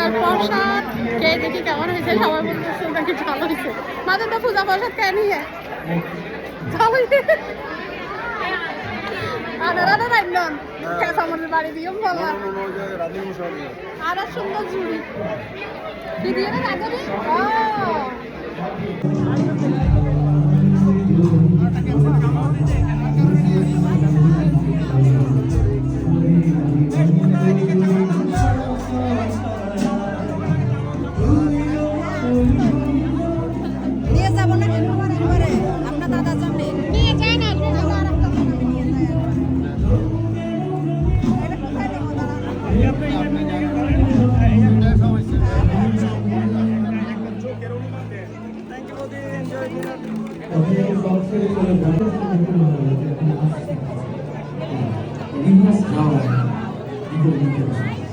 পূজার প্রসাদ কে দেখি কেমন হয়েছে সবাই বলতেছে নাকি ভালো হয়েছে মাঝে তো পূজা প্রসাদ নিয়ে আনার কেসা আমাদের বাড়ি দিও আর সুন্দর কি দিয়ে না We must now.